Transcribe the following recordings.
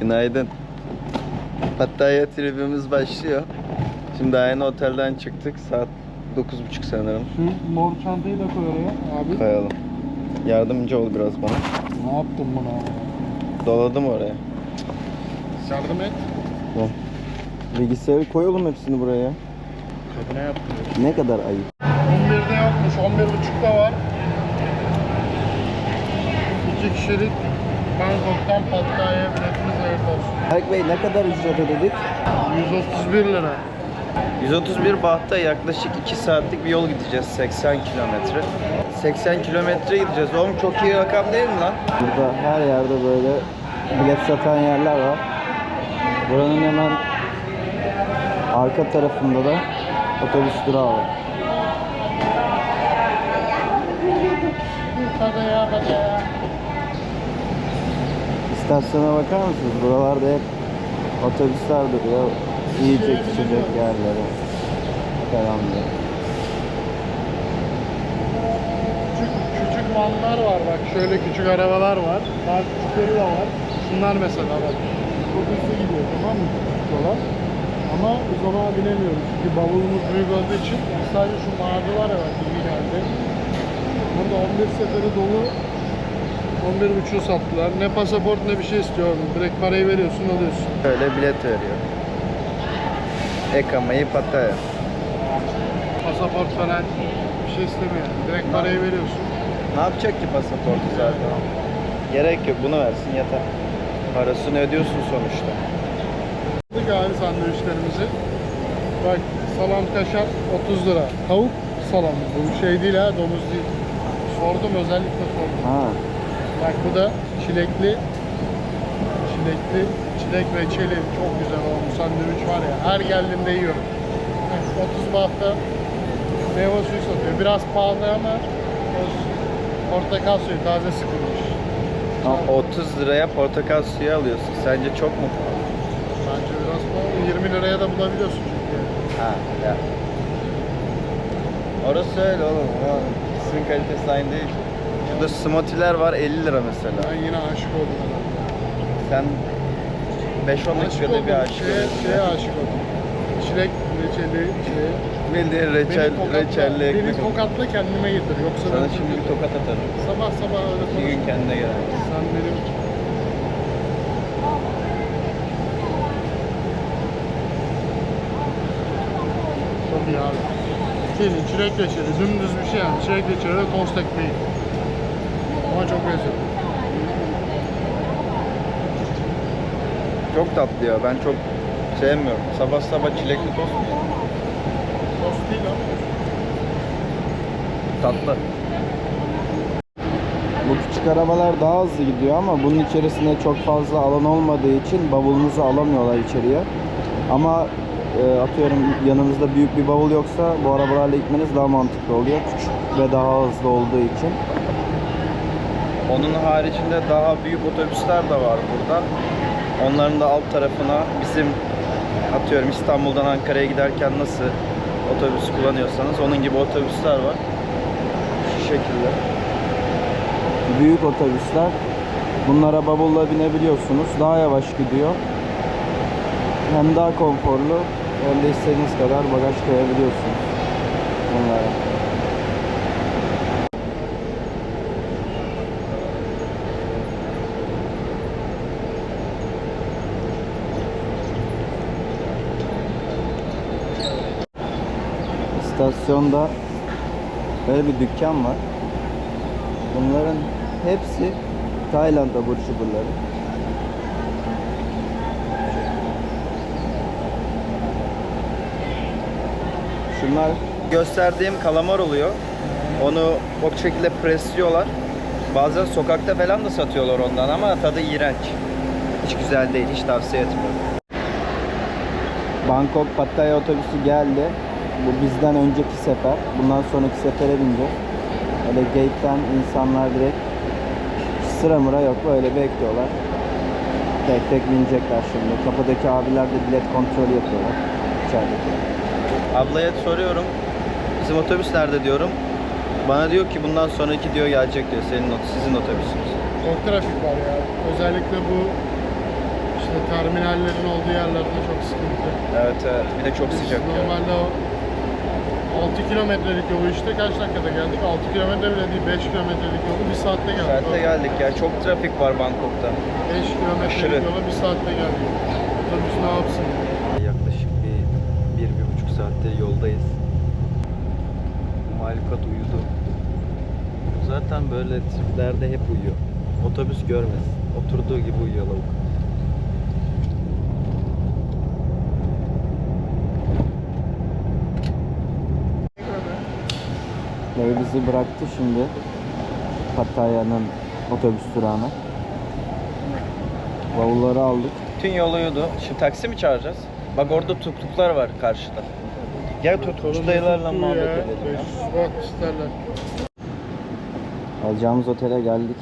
Günaydın. Pattaya tribimiz başlıyor. Şimdi yeni otelden çıktık. Saat 9.30 sanırım. Şu mor çantayı da koy oraya abi. Kayalım. Yardımcı ol biraz bana. Ne yaptın buna? Doladım oraya. Yardım et. Tamam. Bilgisayarı koyalım hepsini buraya. Kadına yaptım. Ne kadar ayıp. 11'de yokmuş, 11.30'da var. İki kişilik Bangkok'tan Pattaya'ya biletimiz Berk Bey ne kadar ücret ödedik? 131 lira. 131 bahta yaklaşık 2 saatlik bir yol gideceğiz 80 kilometre. 80 kilometre gideceğiz. Oğlum çok iyi rakam değil mi lan? Burada her yerde böyle bilet satan yerler var. Buranın hemen arka tarafında da otobüs durağı var. İstasyona bakar mısınız? Buralarda hep otobüsler duruyor. Yiyecek içecek yerleri falan diye. Küçük, küçük vanlar var bak şöyle küçük arabalar var. Daha küçükleri de var. Şunlar mesela bak. Çok gidiyor tamam mı? Olan. Ama biz ona binemiyoruz. Çünkü bavulumuz büyük olduğu için sadece şu mavi var ya bak iyi geldi. Burada 11 seferi dolu 11 buçuğu sattılar. Ne pasaport ne bir şey istiyor. Direkt parayı veriyorsun alıyorsun. Böyle bilet veriyor. Ekamayı Pattaya. Pasaport falan bir şey istemiyor. Direkt parayı veriyorsun. Ne yapacak ki pasaportu zaten? Gerek yok bunu versin yeter. Parasını ödüyorsun sonuçta. Aldık abi sandviçlerimizi. Bak salam kaşar 30 lira. Tavuk salam. Bu şey değil ha domuz değil. Sordum özellikle sordum. Ha. Bak bu da çilekli çilekli çilek reçeli çok güzel o bu sandviç var ya her geldiğimde yiyorum. Bak, 30 bahta meyve suyu satıyor. Biraz pahalı ama olsun. Portakal suyu taze sıkılmış. Ama 30 liraya portakal suyu alıyorsun. Sence çok mu pahalı? Bence biraz pahalı. 20 liraya da bulabiliyorsun çünkü. Ha ya. Orası öyle oğlum. İkisinin kalitesi aynı değil. Şurada smoothie'ler var 50 lira mesela. Ben yine aşık oldum. Sen 5-10 Aşık dakikada bir aşık şeye, oluyorsun. şeye aşık oldum. Çilek reçeli şeye. Bildiğin reçel, beni reçelli beni ekmek. tokatla kendime getir. Yoksa Sana ben şimdi bir tokat atarım. sabah sabah öyle Bir gün konuşma. kendine gel. Sen benim iyi abi. Çilek reçeli, dümdüz bir şey yani. Çilek reçeli ve tost ekmeği. Ama çok lezzetli. Çok tatlı ya. Ben çok sevmiyorum. Sabah sabah çilekli tost mu? Tost değil ama. Tatlı. Bu küçük arabalar daha hızlı gidiyor ama bunun içerisinde çok fazla alan olmadığı için bavulunuzu alamıyorlar içeriye. Ama e, atıyorum yanınızda büyük bir bavul yoksa bu arabalarla gitmeniz daha mantıklı oluyor. Küçük ve daha hızlı olduğu için. Onun haricinde daha büyük otobüsler de var burada. Onların da alt tarafına bizim atıyorum İstanbul'dan Ankara'ya giderken nasıl otobüs kullanıyorsanız onun gibi otobüsler var. Şu şekilde. Büyük otobüsler. Bunlara bavulla binebiliyorsunuz. Daha yavaş gidiyor. Hem daha konforlu hem de istediğiniz kadar bagaj koyabiliyorsunuz. Bunlara. İstasyonda böyle bir dükkan var. Bunların hepsi Tayland abur cuburları. Şunlar gösterdiğim kalamar oluyor. Onu o şekilde presliyorlar. Bazen sokakta falan da satıyorlar ondan ama tadı iğrenç. Hiç güzel değil, hiç tavsiye etmiyorum. Bangkok Pattaya otobüsü geldi. Bu bizden önceki sefer. Bundan sonraki sefere bineceğiz. Öyle gate'den insanlar direkt sıra mıra yok böyle bekliyorlar. Tek tek binecekler şimdi. Kapıdaki abiler de bilet kontrolü yapıyorlar. İçerideki. Ablaya soruyorum. Bizim otobüs nerede diyorum. Bana diyor ki bundan sonraki diyor gelecek diyor. Senin sizin otobüsünüz. Çok trafik var ya. Özellikle bu işte terminallerin olduğu yerlerde çok sıkıntı. Evet evet. Bir de çok Biz sıcak. Normalde o 6 kilometrelik yolu işte kaç dakikada geldik? 6 kilometre bile değil 5 kilometrelik yolu 1 saatte geldik. Saatte geldik ya. Çok trafik var Bangkok'ta. 5 kilometrelik Aşırı. yolu 1 saatte geldik. Otobüs ne yapsın? Yaklaşık bir, bir, bir buçuk saatte yoldayız. Malikat uyudu. Zaten böyle triplerde hep uyuyor. Otobüs görmez. Oturduğu gibi uyuyor lavuk. Ev bizi bıraktı şimdi. Pattaya'nın otobüs durağına. Bavulları aldık. Tüm yol uyudu. Şimdi taksi mi çağıracağız? Bak orada tuktuklar var karşıda. Gel tuktukçu dayılarla muhabbet edelim ya. 500 watt isterler. Alacağımız otele geldik.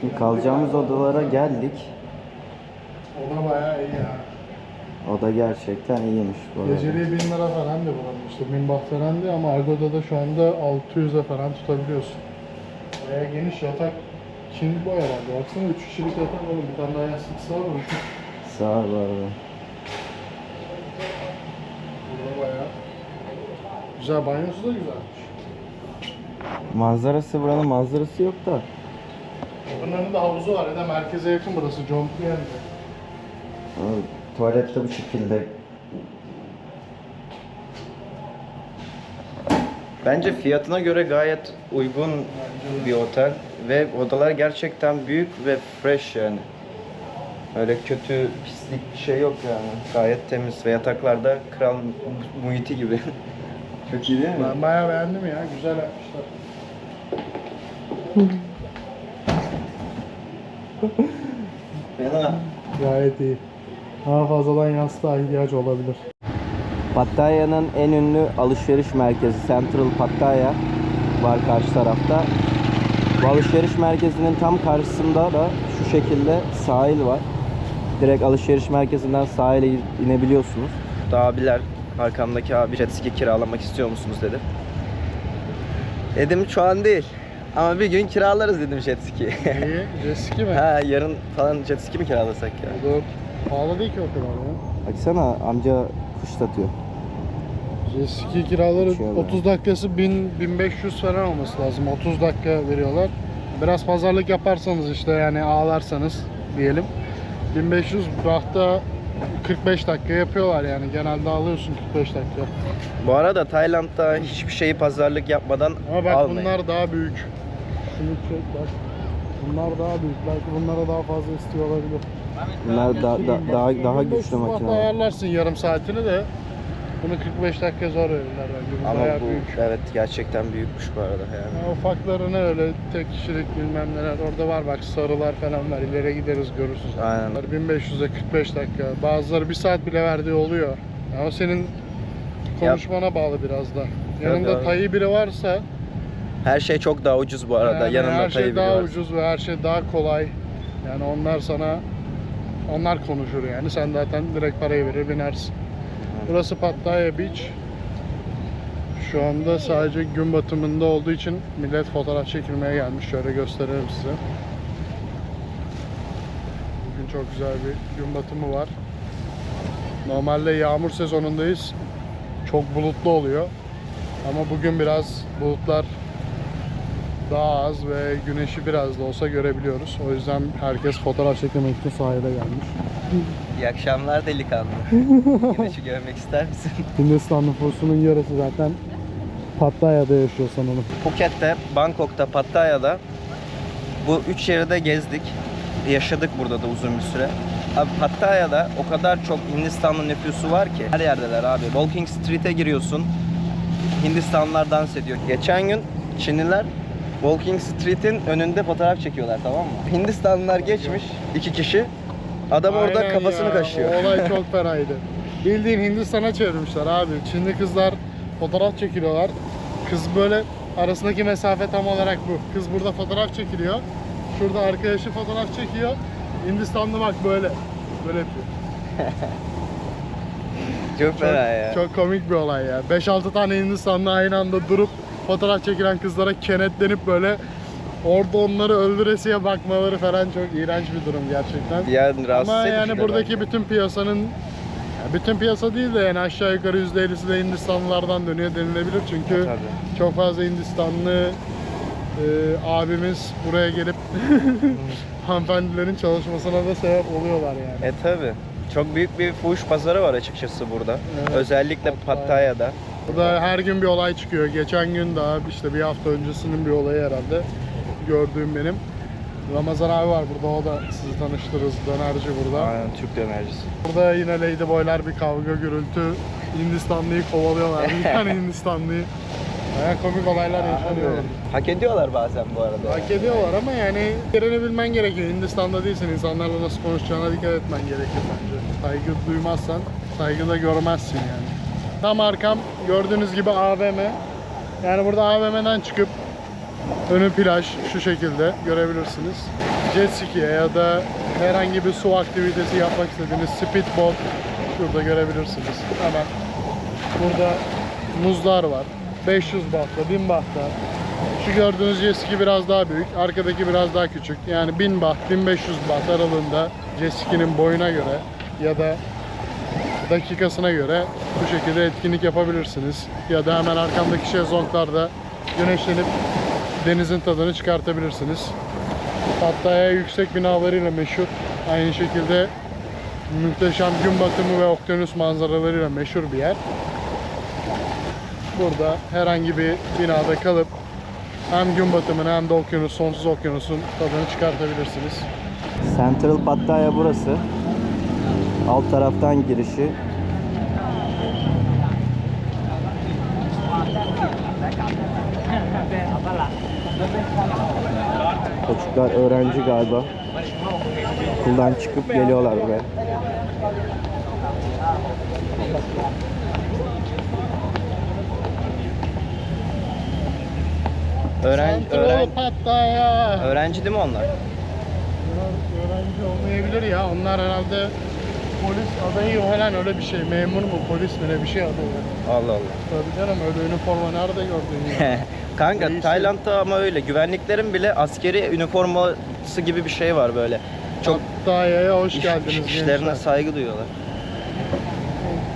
Şimdi kalacağımız odalara geldik. O da bayağı iyi ya. Oda gerçekten iyiymiş bu arada. Geceliği 1000 lira falan da işte 1000 baht falan diye ama Argo'da da şu anda 600'e falan tutabiliyorsun. Bayağı geniş yatak. King boy herhalde. Baksana 3 kişilik yatak oğlum. Bir tane daha yastık sığar mı? Sağ ol bu arada. Burada bayağı. Güzel banyosu da güzelmiş. Manzarası buranın manzarası yok da. Bunun önünde havuzu var. Ya da merkeze yakın burası. John Pien'de. Ama Tuvalet de bu şekilde. Bence fiyatına göre gayet uygun bir otel ve odalar gerçekten büyük ve fresh yani. Öyle kötü, pislik bir şey yok yani. Gayet temiz ve yataklarda kral mu- muhiti gibi. Çok iyi değil mi? Ben bayağı beğendim ya. Güzel yapmışlar. Fena. Gayet iyi. Daha fazladan yastığa ihtiyaç olabilir. Pattaya'nın en ünlü alışveriş merkezi Central Pattaya var karşı tarafta. Bu alışveriş merkezinin tam karşısında da şu şekilde sahil var. Direkt alışveriş merkezinden sahile inebiliyorsunuz. Abiler, arkamdaki abi jet ski kiralamak istiyor musunuz dedi. Dedim şu an değil. Ama bir gün kiralarız dedim jet ski. İyi. Jeski mi? ha yarın falan jet ski mi kiralasak ya? O da pahalı değil ki o kadar ya. Baksana amca kuşlatıyor. Jet kiraları Uçuyor böyle. 30 dakikası 1000 1500 falan olması lazım. 30 dakika veriyorlar. Biraz pazarlık yaparsanız işte yani ağlarsanız diyelim. 1500 hafta 45 dakika yapıyorlar yani genelde alıyorsun 45 dakika. Bu arada Tayland'da hiçbir şeyi pazarlık yapmadan Ama bak almayın. bunlar daha büyük. Şunu çek bak. Bunlar daha büyük. Belki bunlara daha fazla istiyor olabilir. Bunlar da, da- daha daha 1500 güçlü makineler. ayarlarsın yarım saatini de. Bunu 45 dakika zor verirler bence. Bu Ama bayağı bu büyük. evet gerçekten büyükmüş bu arada yani. Ya ufaklarını öyle tek kişilik bilmem neler orada var bak sarılar falan var ileri gideriz görürsünüz. Aynen. Bunlar 1500'e 45 dakika bazıları bir saat bile verdiği oluyor. Ama senin konuşmana bağlı biraz da. Yanında Tabii. tayı biri varsa Her şey çok daha ucuz bu arada. yani Yanında her şey daha ucuz ve her şey daha kolay. Yani onlar sana onlar konuşur yani sen zaten direkt parayı verir binersin. Burası Pattaya Beach. Şu anda sadece gün batımında olduğu için millet fotoğraf çekilmeye gelmiş. Şöyle gösterelim size. Bugün çok güzel bir gün batımı var. Normalde yağmur sezonundayız. Çok bulutlu oluyor. Ama bugün biraz bulutlar daha az ve güneşi biraz da olsa görebiliyoruz. O yüzden herkes fotoğraf çekmek için sahile gelmiş. İyi akşamlar delikanlı. Güneşi görmek ister misin? Hindistan nüfusunun yarısı zaten Pattaya'da yaşıyor sanırım. Phuket'te, Bangkok'ta, Pattaya'da bu üç şehirde gezdik. Yaşadık burada da uzun bir süre. Abi Pattaya'da o kadar çok Hindistanlı nüfusu var ki her yerdeler abi. Walking Street'e giriyorsun. Hindistanlılar dans ediyor. Geçen gün Çinliler Walking Street'in önünde fotoğraf çekiyorlar tamam mı? Hindistanlılar geçmiş iki kişi. Adam orada Aynen kafasını ya, kaşıyor. O olay çok fenaydı. Bildiğin Hindistan'a çevirmişler abi. Çinli kızlar fotoğraf çekiliyorlar. Kız böyle arasındaki mesafe tam olarak bu. Kız burada fotoğraf çekiliyor. Şurada arkadaşı fotoğraf çekiyor. Hindistanlı bak böyle. Böyle yapıyor. Çok Çok, fena ya. çok komik bir olay ya. 5-6 tane Hindistanlı aynı anda durup fotoğraf çekilen kızlara kenetlenip böyle orada onları öldüresiye bakmaları falan çok iğrenç bir durum gerçekten. Yani rahatsız Ama yani buradaki bence. bütün piyasanın ya bütün piyasa değil de yani aşağı yukarı %50'si de Hindistanlılardan dönüyor denilebilir çünkü Tabii. çok fazla Hindistanlı e, abimiz buraya gelip hanımefendilerin çalışmasına da sebep oluyorlar yani. E tabi. Çok büyük bir fuhuş pazarı var açıkçası burada. Evet. Özellikle Pattaya. Pattaya'da. Burada her gün bir olay çıkıyor. Geçen gün daha işte bir hafta öncesinin bir olayı herhalde gördüğüm benim. Ramazan abi var burada o da sizi tanıştırırız dönerci burada. Aynen Türk dönercisi. Burada yine Ladyboylar bir kavga gürültü. Hindistanlıyı kovalıyorlar. Bir tane Hindistanlıyı. Baya komik olaylar yaşanıyor. Hak ediyorlar bazen bu arada. Hak ediyorlar ama yani yerini bilmen gerekiyor. Hindistan'da değilsen insanlarla nasıl konuşacağına dikkat etmen gerekiyor bence. Saygı duymazsan saygı da görmezsin yani. Tam arkam gördüğünüz gibi AVM. Yani burada AVM'den çıkıp önü plaj şu şekilde görebilirsiniz. Jet ski'ye ya da herhangi bir su aktivitesi yapmak istediğiniz speedboat şurada görebilirsiniz. Hemen burada muzlar var. 500 bahta, 1000 bahta. Şu gördüğünüz jet ski biraz daha büyük, arkadaki biraz daha küçük. Yani 1000 baht, 1500 baht aralığında jet ski'nin boyuna göre ya da dakikasına göre bu şekilde etkinlik yapabilirsiniz. Ya da hemen arkamdaki şezlonglarda güneşlenip denizin tadını çıkartabilirsiniz. Pattaya yüksek binalarıyla meşhur. Aynı şekilde muhteşem gün batımı ve okyanus manzaralarıyla meşhur bir yer. Burada herhangi bir binada kalıp hem gün batımını hem de okyanus, sonsuz okyanusun tadını çıkartabilirsiniz. Central Pattaya burası. Alt taraftan girişi. Çocuklar öğrenci galiba. Okuldan çıkıp geliyorlar buraya. Öğrenci, Central öğren, Pattaya. öğrenci değil mi onlar? Öğrenci olmayabilir ya. Onlar herhalde polis adayı falan öyle bir şey. Memur mu polis mi ne bir şey adayı. Allah Allah. Tabii canım öyle üniforma nerede gördün ya? Kanka Değişik. Tayland'da ama öyle. Güvenliklerin bile askeri üniforması gibi bir şey var böyle. Çok Pattaya'ya hoş iş- geldiniz işlerine gençler. saygı duyuyorlar.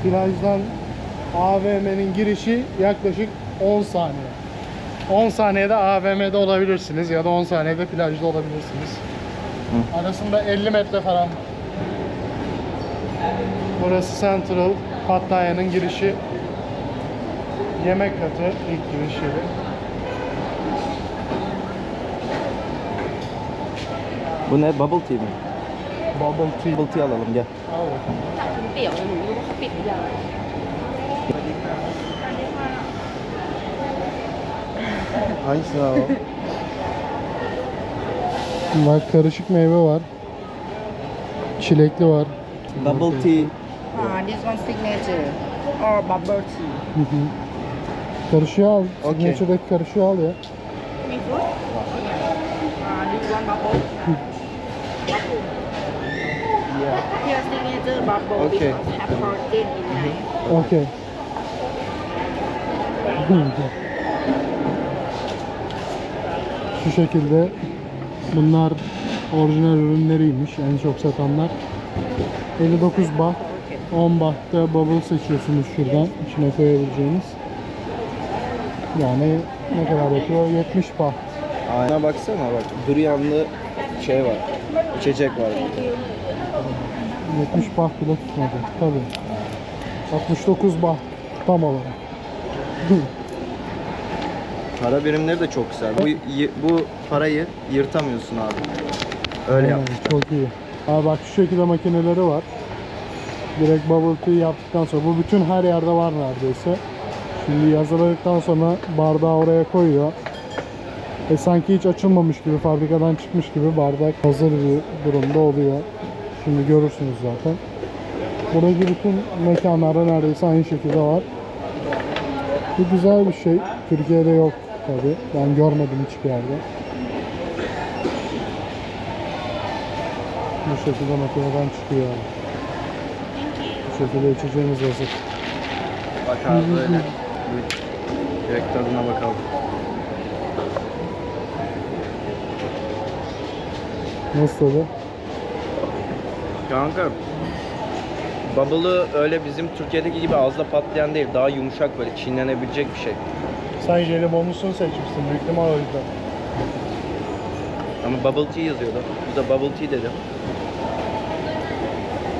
Plajdan AVM'nin girişi yaklaşık 10 saniye. 10 saniyede AVM'de olabilirsiniz ya da 10 saniyede plajda olabilirsiniz. Arasında 50 metre falan var. Burası Central Pattaya'nın girişi. Yemek katı ilk giriş yeri. Bu ne? Bubble tea mi? Bubble tea. Bubble tea alalım gel. Al bakalım. Hangisi? Bak karışık meyve var. Çilekli var. Bubble tea. uh, this one signature or bubble tea Hı hı. Karışığı al. Okey. Signature'daki karışığı al ya. me fruit uh, this one bubble bubble here signature bubble Okay. because have protein in there Okey. Şu şekilde bunlar orijinal ürünleriymiş en çok satanlar. 59 baht, 10 bahtta bubble seçiyorsunuz şuradan içine koyabileceğiniz. Yani ne kadar yapıyor? 70 baht. Ayna baksana bak. Durianlı şey var. İçecek var. 70 baht bile tutmadı. Tabii. 69 baht tam olarak. Para birimleri de çok güzel. Bu bu parayı yırtamıyorsun abi. Öyle yapmışlar. Çok iyi. Abi bak şu şekilde makineleri var. Direkt bubble tea yaptıktan sonra bu bütün her yerde var neredeyse. Şimdi yazıladıktan sonra bardağı oraya koyuyor. E sanki hiç açılmamış gibi fabrikadan çıkmış gibi bardak hazır bir durumda oluyor. Şimdi görürsünüz zaten. Buradaki bütün mekanlarda neredeyse aynı şekilde var. Bu güzel bir şey. Türkiye'de yok tabi. Ben görmedim hiçbir yerde. Bu şekilde makineden çıkıyor. Bu şekilde içeceğimiz hazır. Bak abi böyle. Direkt tadına bakalım. Nasıl tadı? Kanka Bubble'ı öyle bizim Türkiye'deki gibi ağızda patlayan değil. Daha yumuşak böyle çiğnenebilecek bir şey. Sen jelibonlusunu seçmişsin büyük ihtimal o yüzden. Ama bubble tea yazıyordu. Bu da bubble tea dedim.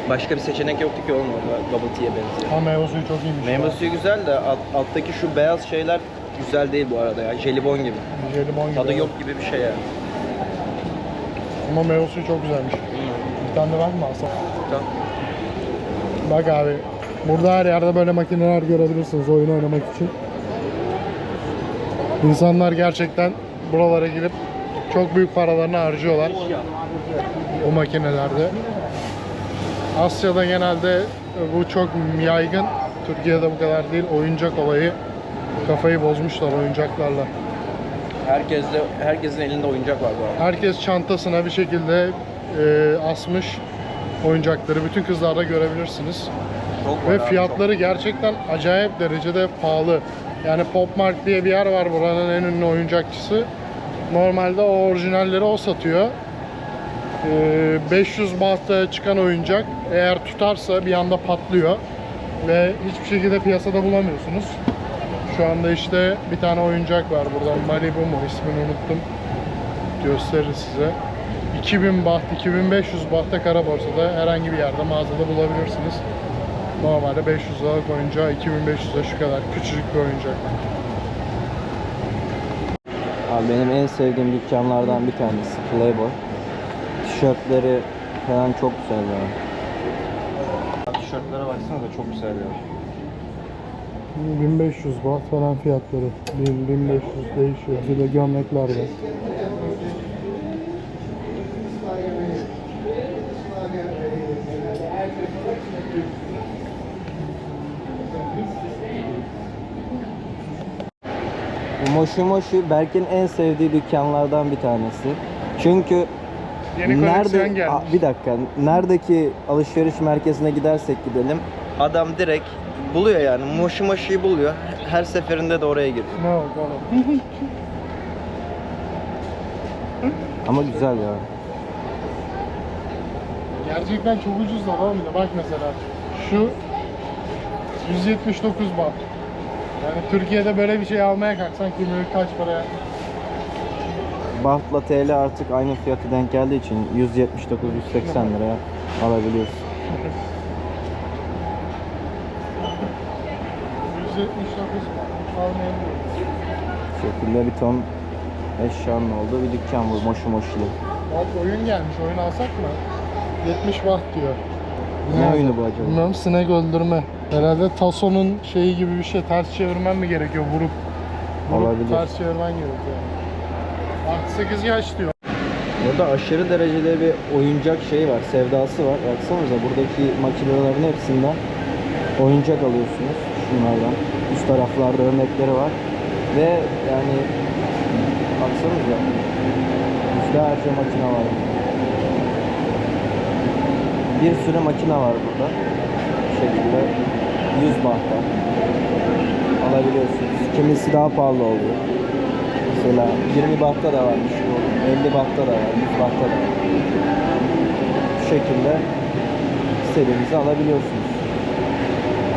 Başka bir seçenek yoktu ki oğlum orada bubble tea'ye benziyor. Ama meyve suyu çok iyiymiş. Meyve suyu güzel de alt- alttaki şu beyaz şeyler güzel değil bu arada ya. Jelibon gibi. Jelibon gibi. Tadı yok gibi bir şey yani. Ama meyve suyu çok güzelmiş. Bir tane de ben mi alsam? Tamam. Bak abi. Burada her yerde böyle makineler görebilirsiniz oyun oynamak için. İnsanlar gerçekten buralara girip çok büyük paralarını harcıyorlar. O makinelerde. Asya'da genelde bu çok yaygın. Türkiye'de bu kadar değil. Oyuncak olayı kafayı bozmuşlar oyuncaklarla. Herkes de, herkesin elinde oyuncak var bu arada. Herkes çantasına bir şekilde e, asmış oyuncakları. Bütün kızlarda görebilirsiniz. Çok var Ve abi, fiyatları gerçekten acayip derecede pahalı. Yani Popmark diye bir yer var buranın en ünlü oyuncakçısı. Normalde o orijinalleri o satıyor. Ee, 500 bahta çıkan oyuncak eğer tutarsa bir anda patlıyor. Ve hiçbir şekilde piyasada bulamıyorsunuz. Şu anda işte bir tane oyuncak var buradan Malibu mu ismini unuttum. Gösterir size. 2000 baht, 2500 bahta kara borsada herhangi bir yerde mağazada bulabilirsiniz. Normalde 500 liralık oyuncağı 2500'e şu kadar küçücük bir oyuncak. Abi benim en sevdiğim dükkanlardan bir tanesi Playboy. Tişörtleri falan çok güzel ya. Tişörtlere baksana da çok güzel ya. 1500 baht falan fiyatları. 1000 1500 değişiyor. Bir de gömlekler var. Moshi Moshi Berk'in en sevdiği dükkanlardan bir tanesi. Çünkü Yeni koleksiyon nerede gelmiş. Aa, bir dakika neredeki alışveriş merkezine gidersek gidelim adam direkt buluyor yani Moshi Moshi'yi buluyor. Her seferinde de oraya giriyor. Ne oldu oğlum? Ama güzel ya. Gerçekten çok ucuz da var bir de bak mesela şu 179 baht. Yani Türkiye'de böyle bir şey almaya kalksan bilir kaç paraya. Bahtla TL artık aynı fiyatı denk geldiği için 179-180 liraya alabiliyorsun. 179 baht. Almayabilirim. Bu şekilde bir ton eşyanın olduğu bir dükkan bu Moshi Moshi'li. Bak oyun gelmiş. Oyun alsak mı? 70 baht diyor. Ne oyunu bu acaba? Bilmiyorum sinek öldürme. Herhalde Tasso'nun şeyi gibi bir şey. Ters çevirmen mi gerekiyor vurup? Vurup Olabilir. ters çevirmen gerekiyor. Artı 8 yaş diyor. Burada aşırı derecede bir oyuncak şeyi var, sevdası var. Baksanıza buradaki makinelerin hepsinden oyuncak alıyorsunuz şunlardan. Üst taraflarda örnekleri var. Ve yani baksanıza yüzlerce makine var. Bir sürü makine var burada. Şekilde 100 bahta alabiliyorsunuz. Kimisi daha pahalı oluyor. Mesela 20 bahta da varmış bu. 50 bahta da var, 100 bahta da var. Bu şekilde istediğinizi alabiliyorsunuz.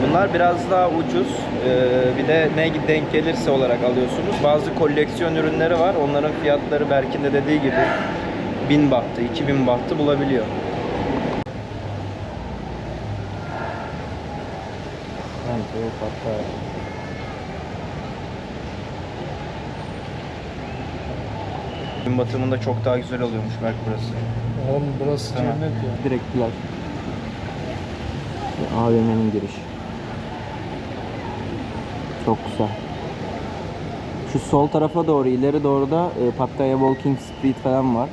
Bunlar biraz daha ucuz. Ee, bir de ne denk gelirse olarak alıyorsunuz. Bazı koleksiyon ürünleri var. Onların fiyatları Berk'in de dediği gibi 1000 bahtı, 2000 bahtı bulabiliyor. Hatta. Gün batımında çok daha güzel oluyormuş Berk burası. Oğlum burası Tamam. cennet ya. Direkt plaj. Ve AVM'nin girişi. Çok güzel. Şu sol tarafa doğru, ileri doğru da e, Pattaya Walking Street falan var.